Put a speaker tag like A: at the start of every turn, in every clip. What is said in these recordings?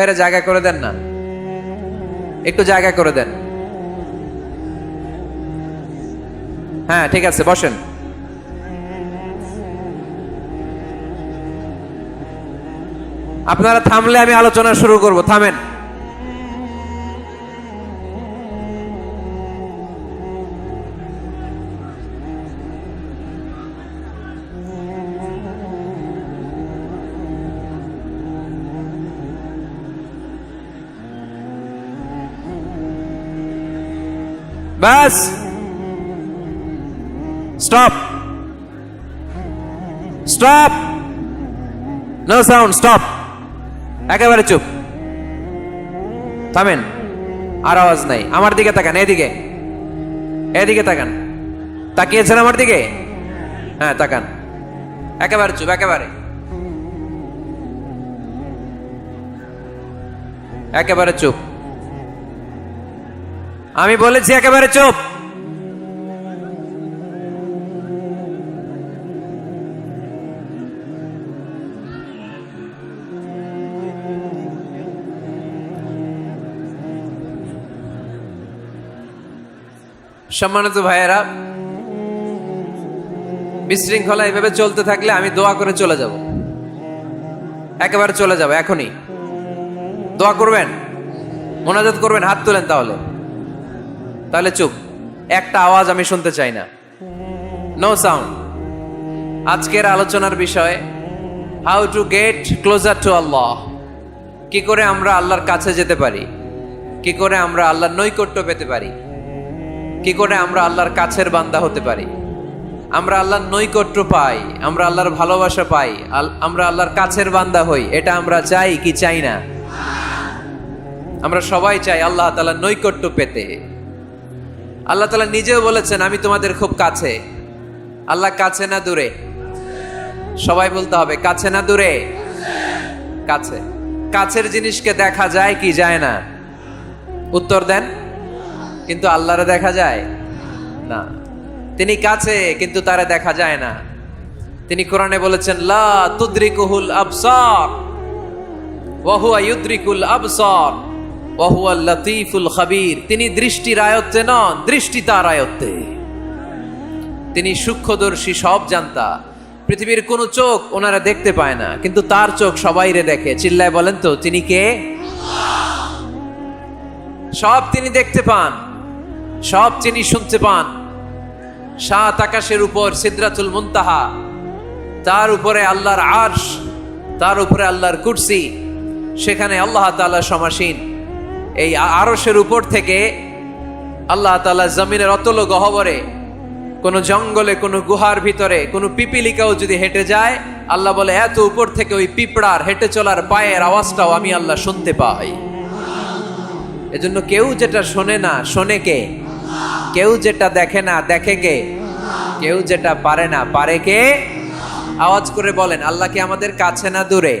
A: বাইরে জায়গা করে দেন না। একটু জায়গা করে দেন। হ্যাঁ ঠিক আছে, বসেন। আপনারা থামলে আমি আলোচনা শুরু করব, থামেন। বাস stop. Stop. No sound stop একেবারে চুপ। থামেন। আর আওয়াজ নাই। আমার দিকে তাকান, এদিকে। এদিকে তাকান। তাকিয়েছেন আমার দিকে? হ্যাঁ তাকান। একেবারে চুপ, একেবারে। একেবারে চুপ। আমি বলেছি একেবারে চুপ। সম্মানিত ভাইয়েরা, বিশৃঙ্খলা এভাবে চলতে থাকলে আমি দোয়া করে চলে যাব। একেবারে চলে যাব, এখনই। দোয়া করবেন, মোনাজাত করবেন, হাত তোলেন তাহলে। তাহলে চুপ। একটা আওয়াজ আমি শুনতে চাই না। নো সাউন্ড আজকের আলোচনার বিষয় how to get closer to Allah কি করে আমরা আল্লাহর কাছে যেতে পারি? কি করে আমরা আল্লাহর নৈকট্য পেতে পারি? কি করে আমরা আল্লাহর কাছের বান্দা হতে পারি? আমরা আল্লাহর নৈকট্য পাই, আমরা আল্লাহর ভালোবাসা পাই আমরা আল্লাহর কাছের বান্দা হই, এটা আমরা চাই কি চাই না? আমরা সবাই চাই আল্লাহ তাআলার নৈকট্য পেতে। আল্লাহ তালা নিজেও বলেছেন, আমি তোমাদের খুব কাছে। আল্লাহ কাছে না দূরে? সবাই বলতে হবে, কাছে না দূরে? কাছে। কাছের জিনিসকে দেখা যায় কি যায় না? উত্তর দেন, কিন্তু আল্লাহরে দেখা যায়? না। তিনি কাছে, কিন্তু তারা দেখা যায় না। তিনি কোরআনে বলেছেন, লা তুদ্রিকুহুল আবসার, ওয়া হুয়া ইউদ্রিকুল আবসার। ওয়া হুয়া লতীফুল খাবীর। তিনি দৃষ্টির আয়ত্তে নন, দৃষ্টি তার আয়ত্তে তিনি সূক্ষ্মদর্শী, সব জানতা। পৃথিবীর কোনো চোখ ওনারা দেখতে পায় না, কিন্তু তার চোখ সবাইরে দেখে। চিল্লায় বলেন তো, তিনি কে? সব তিনি দেখতে পান, সব তিনি শুনতে পান। সাত আকাশের উপর সিদ্রাতুল মুনতাহা, তার উপরে আল্লাহর আরশ, তার উপরে আল্লাহর কুরসি, সেখানে আল্লাহ তাআলা সমাসীন। এই আ- আরশের উপর থেকে আল্লাহ তাআলা জমিনের অতল গহবরে কোন জঙ্গলে, কোন গুহার ভিতরে, কোন পিপিলিকাও যদি হেঁটে যায়, আল্লাহ বলে, এত উপর থেকে ওই পিঁপড়ার হেঁটে চলার পায়ের আওয়াজটাও আমি আল্লাহ শুনতে পাই। এজন্য কেউ যেটা শোনে না, শোনে কে? কেউ যেটা দেখে না, দেখে কে? কেউ যেটা পারে না, পারে কে? আওয়াজ করে বলেন, আল্লাহ কি আমাদের কাছে না দূরে?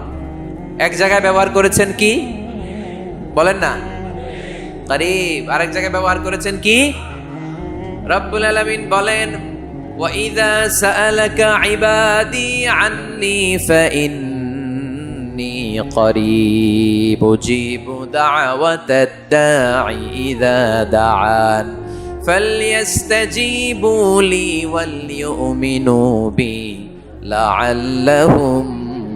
A: এক জায়গায় ব্যবহার করেছেন কি বলেন না করিব আরেক জায়গায় ব্যবহার করেছেন কি রব্বুল আলামিন বলেন وَإِذَا سَأَلَكَ عِبَادِي عَنِّي فَإِنِّي قَرِيبٌ أُجِيبُ دَعْوَةَ الدَّاعِ إِذَا دَعَانِ فَلْيَسْتَجِيبُوا لِي وَلْيُؤْمِنُوا بِي لَعَلَّهُمْ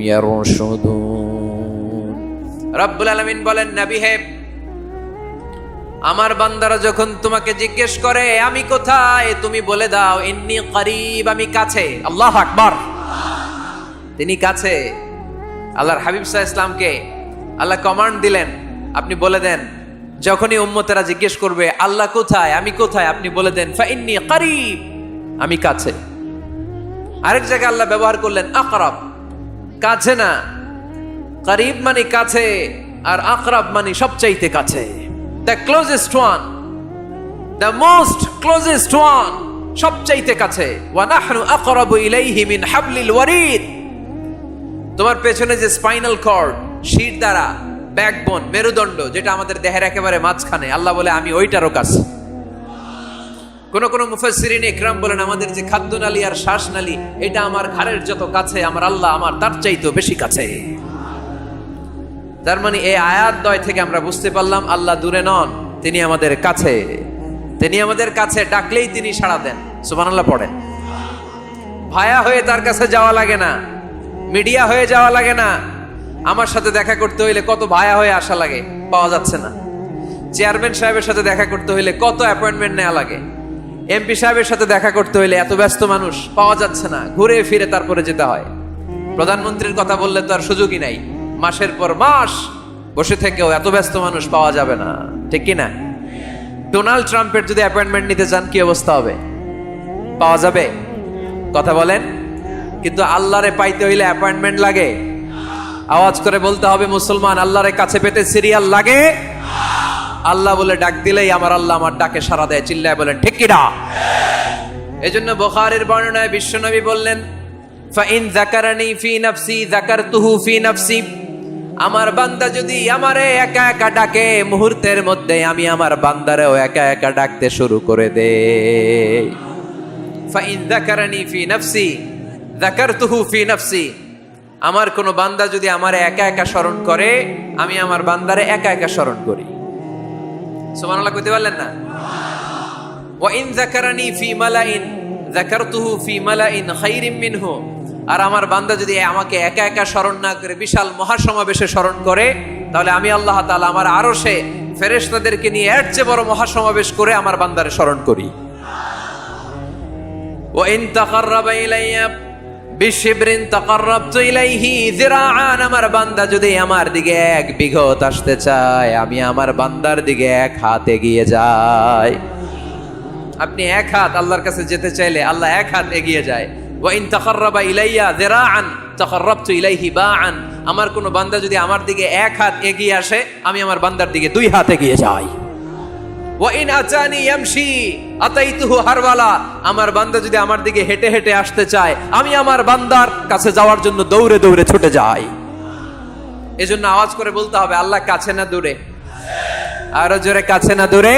A: يَرْشُدُونَ রব্বুল আলামিন বলেন, নবী হে, আমার বান্দারা যখন তোমাকে জিজ্ঞেস করে, আমি কোথায়? তুমি বলে দাও, ইন্নি করিব, আমি কাছে। আল্লাহ আকবার। তিনি কাছে। আল্লাহর হাবিব সাহা ইসলামকে আল্লাহ কমান্ড দিলেন, আপনি বলে দেন, যখনই উম্মতেরা জিজ্ঞেস করবে, আল্লাহ কোথায়? আমি কোথায়? আপনি বলে দেন, ফাইন্নি করিব, আমি কাছে। আরেক জায়গায় আল্লাহ ব্যবহার করলেন, আকরাব। কাছে না করিব মানে কাছে আর আকরাব মানে সবচাইতে কাছে। The closest one the most closest one সবচাইতে কাছে। ওয়ানাহনু আকরাবু ইলাইহি মিন হাবলিল ওয়ারিদ। তোমার পেছনে যে স্পাইনাল কর্ড, শির দ্বারা, ব্যাকবোন, মেরুদণ্ড, যেটা আমাদের দেহের একেবারে মাঝখানে, আল্লাহ বলে, আমি ওইটারও কাছে কোন কোন মুফাসসিরিন ইকরাম বলেন, আমাদের যে খাদ্য নালী আর শ্বাস নালী এটা আমার ঘাড়ের যত কাছে, আমার আল্লাহ আমার তার চাইতেও বেশি কাছে। তার মানে এই আয়াত দয় থেকে আমরা বুঝতে পারলাম, আল্লাহ দূরে নন, তিনি আমাদের কাছে। তিনি আমাদের কাছে ডাকলেই তিনি সাড়া দেন। সুবহানাল্লাহ, পড়েন। ভায়া হয়ে তার কাছে যাওয়া লাগে না। মিডিয়া হয়ে যাওয়া লাগে না। আমার সাথে দেখা করতে হইলে কত ভায়া হয়ে আসা লাগে, পাওয়া যাচ্ছে না। চেয়ারম্যান সাহেবের সাথে দেখা করতে হইলে কত অ্যাপয়েন্টমেন্ট নেওয়া লাগে। এমপি সাহেবের সাথে দেখা করতে হইলে এত ব্যস্ত মানুষ, পাওয়া যাচ্ছে না। ঘুরে ফিরে তারপরে যেতে হয়। প্রধানমন্ত্রীর কথা বললে তো আর সুযোগই নাই। মাসের পর মাস বসে থেকেও এত ব্যস্ত মানুষ পাওয়া যাবে না। ঠিক কি না? ডোনাল্ড ট্রাম্পের যদি অ্যাপয়েন্টমেন্ট নিতে চান, কি অবস্থা হবে? পাওয়া যাবে? কথা বলেন। কিন্তু আল্লাহরে পাইতে হইলে অ্যাপয়েন্টমেন্ট লাগে। আওয়াজ করে বলতে হবে, মুসলমান, আল্লাহরে কাছে পেতে সিরিয়াল লাগে। আল্লাহ বলে, ডাক দিলেই আমার আল্লাহ আমার ডাকে সারা দেয়। চিল্লায় বলেন, ঠিক কিনা এই জন্য বোখারের বর্ণনায় বিশ্বনবী বললেন ফাইন জাকারানি ফি নাফসি জাকারতুহু ফি আমার বান্দা যদি আমারে একা একা ডাকে, মুহূর্তের মধ্যে আমি আমার বান্দারেও একা একা ডাকতে শুরু করে নাফসি আমার কোনো বান্দা যদি আমারে একা একা স্মরণ করে, আমি আমার বান্দারে একা একা স্মরণ করি। সুবহানাল্লাহ কইতে পারলেন না? ওয়া ইন যাকারানি ফি মালাইন যাকারতুহু ফি মালাইন খাইরিম মিনহু। আর আমার বান্দা যদি আমাকে একা একা স্মরণ না করে, বিশাল মহাসমাবেশে স্মরণ করে, তাহলে আমি আল্লাহ তালা আমার আরও সে ফেরেস্তাদেরকে নিয়ে এর চেয়ে বড় মহাসমাবেশ করে আমার বান্দারে স্মরণ করি। ও ইন বিশিবরিন তাকাররাবতু ইলাইহি যিরাআন, আমার বান্দা যদি আমার দিকে এক বিঘত আসতে চায়, আমি আমার বান্দার দিকে এক হাতে গিয়ে যাই। আপনি এক হাত আল্লাহর কাছে যেতে চাইলে আল্লাহ এক হাত এগিয়ে যায়। ওয়াইন তাকাররাবা ইলাইয়া যিরাআন তাকাররাবতু ইলাইহি বাআন আমার কোনো বান্দা যদি আমার দিকে এক হাত এগিয়ে আসে, আমি আমার বান্দার দিকে দুই হাত এগিয়ে যাই। ওয়াইন আচানি ইয়ামশি আতাইতুহু হারওয়ালা আমার বান্দা যদি আমার দিকে হেঁটে হেঁটে আসতে চায়, আমি আমার বান্দার কাছে যাওয়ার জন্য দৌড়ে দৌড়ে ছুটে যাই। এজন্য আওয়াজ করে বলতে হবে, আল্লাহ কাছে না দূরে। আরও জোরে, কাছে না দূরে?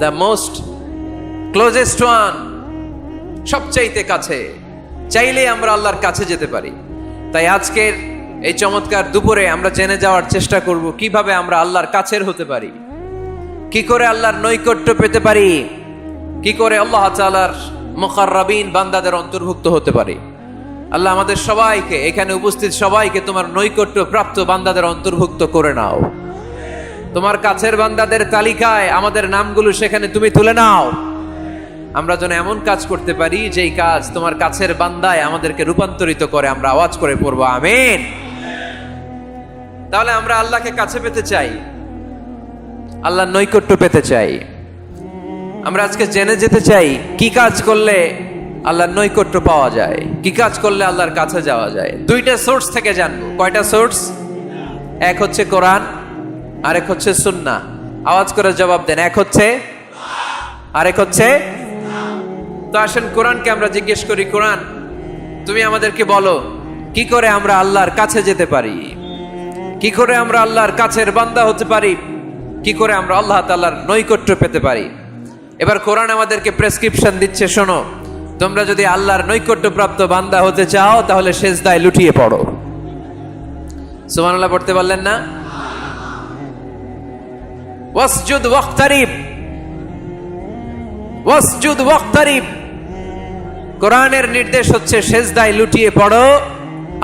A: দ্য মোস্ট ক্লোজেস্ট ওয়ান সবচাইতে কাছে। চাইলে আমরা আল্লাহর কাছে যেতে পারি। তাই আজকের এই চমৎকার দুপুরে আমরা জেনে যাওয়ার চেষ্টা করব, কীভাবে আমরা আল্লাহর কাছের হতে পারি। কি করে আল্লাহর নৈকট্য পেতে পারি। কি করে আল্লাহ তাআলার মুকাররাবিন বান্দাদের অন্তর্ভুক্ত হতে পারি। আল্লাহ আমাদের সবাইকে, এখানে উপস্থিত সবাইকে তোমার নৈকট্য প্রাপ্ত বান্দাদের অন্তর্ভুক্ত করে নাও। তোমার কাছের বান্দাদের তালিকায় আমাদের নামগুলো সেখানে তুমি তুলে নাও। আমরা যেন এমন কাজ করতে পারি, যেই কাজ তোমার কাছের বান্দায় আমাদেরকে রূপান্তরিত করে আমরা আওয়াজ করে পড়ব, আমিন। তাহলে আমরা আল্লাহকে কাছে পেতে চাই, আল্লাহর নৈকট্য পেতে চাই। আমরা আজকে জেনে যেতে চাই, কি কাজ করলে আল্লাহর নৈকট্য পাওয়া যায়, কি কাজ করলে আল্লাহর কাছে যাওয়া যায়। দুইটা সোর্স থেকে জানব। কয়টা সোর্স? এক হচ্ছে কোরআন, আরেক হচ্ছে সুন্না আওয়াজ করে জবাব দেন, এক হচ্ছে, আরেক হচ্ছে তো আসেন, কোরআনকে আমরা জিজ্ঞেস করি, কোরআন, তুমি আমাদেরকে বলো, কি করে আমরা আল্লাহর কাছে যেতে পারি? কি করে আমরা আল্লাহর কাছের বান্দা হতে পারি? কি করে আমরা আল্লাহ তাল্লাহর নৈকট্য পেতে পারি? এবার কোরআন আমাদেরকে প্রেসক্রিপশন দিচ্ছে, শোনো, তোমরা যদি আল্লাহর নৈকট্য প্রাপ্ত বান্দা হতে চাও, তাহলে সেজদায় লুটিয়ে পড়ো। সুবহানাল্লাহ, পড়তে পারলেন না? ওয়াসজুদ, ওয়াক্তারিব। ওয়াসজুদ, ওয়াক্তারিব। কোরআনের নির্দেশ হচ্ছে সেজদায় লুটিয়ে পড়ো,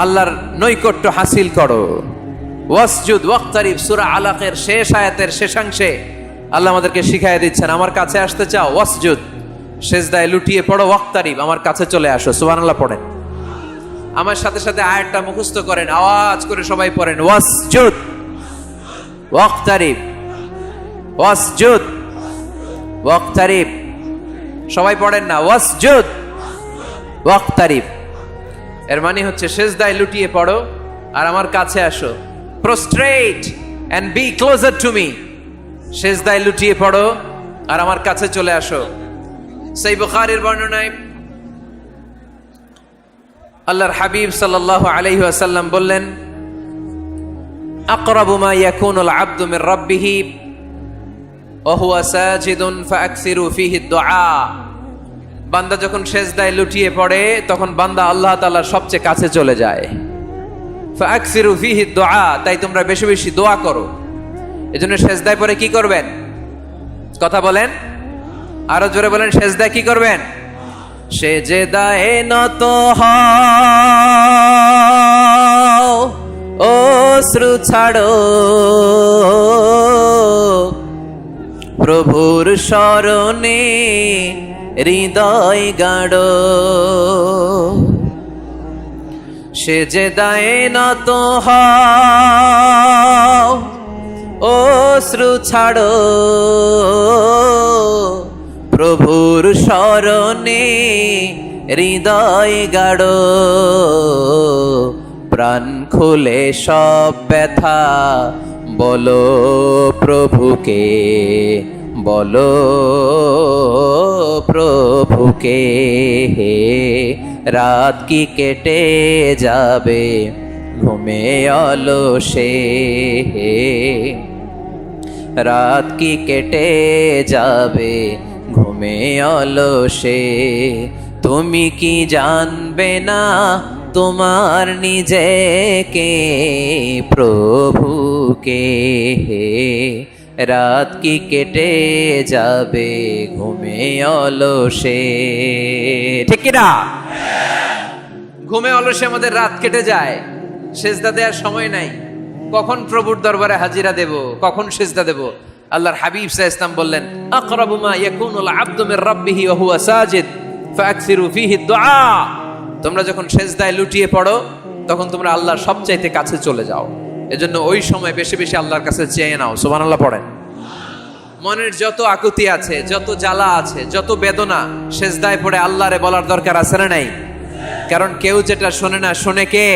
A: আল্লাহর নৈকট্য হাসিল করো। ওয়াসজুদ, ওয়াক্তারিব, সূরা আলাকের শেষ আয়াতের শেষাংশে আল্লাহ আমাদেরকে শিখাই দিচ্ছেন, আমার কাছে আসতে চাও, ওয়াসজুদ, সেজদায় লুটিয়ে পড়ো, ওয়াক্তারিব, আমার কাছে চলে আসো। সুবহানাল্লাহ পড়েন। আমার সাথে সাথে আয়াতটা মুখস্থ করেন, আওয়াজ করে সবাই পড়েন, ওয়াসজুদ, ওয়াক্তারিব ওয়াসজুদ, ওয়াক্তারিব। সবাই পড়েন না, ওয়াসজুদ ওয়াক্তারিব এর মানে হচ্ছে সেজদায় লুটিয়ে পড়ো আর আমার কাছে আসো। Prostrate and be closer to me শেষদায় লুটিয়ে পড়ো আর আমার কাছে চলে আসো। সেই বুখারের বর্ণনায় আল্লাহর হাবিব সাল্লাল্লাহু আলাইহি ওয়াসাল্লাম বললেন, আকরাবু মা ইয়াকুনুল আবদু মির রাব্বিহি ওয়া হুয়া সাজিদুন ফাকসিরু ফিহি দুআ। বান্দা যখন সেজদায় লুটিয়ে পড়ে, তখন বান্দা আল্লাহ তাআলার সবচেয়ে কাছে চলে যায়। দুআ তাই তোমরা বেশি বেশি দোয়া করো। এই এজন্য সেজদায় পরে কি করবেন? কথা বলেন। আরও জোরে বলেন, সেজদায় কি করবেন? সে যে দায়ে নত ও শ্রু ছাড়ো। প্রভুর স্মরণে হৃদয় গাড়ো সে যে দায়ে নত ও শ্রু ছাড়ো। প্রভুর স্মরণে হৃদয় গাড়ো প্রাণ খুলে সব ব্যথা, বলো প্রভুকে। বলো, প্রভুকে, হে, রাত কি কেটে যাবে? ঘুমে অলসে হে, রাত কি কেটে যাবে? ঘুমে অলসে তুমি কি জানবে না তোমার নিজেকে? প্রভুকে, হে রাত কি কেটে যাবে? ঘুমে অলসে। ঠিক না? ঘুমে অলসে আমাদের রাত কেটে যায়। সেজদা দেওয়ার সময় নাই। কখন প্রভুর দরবারে হাজিরা দেব? কখন সেজদা দেব? আল্লাহর হাবিব সাহ ইসলাম বললেন, আকরাবু মা ইয়াকুনুল আবদু মির রাব্বিহি ওয়া হুয়া সাজিদ ফাকসিরু ফিহি দুআ তোমরা যখন সেজদায় লুটিয়ে পড়ো, তখন তোমরা আল্লাহর সবচাইতে কাছে চলে যাও। এজন্য ওই সময় বেশি বেশি আল্লাহর কাছে চেয়ে নাও, সুবহানাল্লাহ পড়েন। মনের যত আকুতি আছে, যত জ্বালা আছে, যত বেদনা শেষদায় পড়ে আল্লাহরে বলার দরকার আছে না নাই? কারণ কেউ যেটা শোনে না, শোনে কে?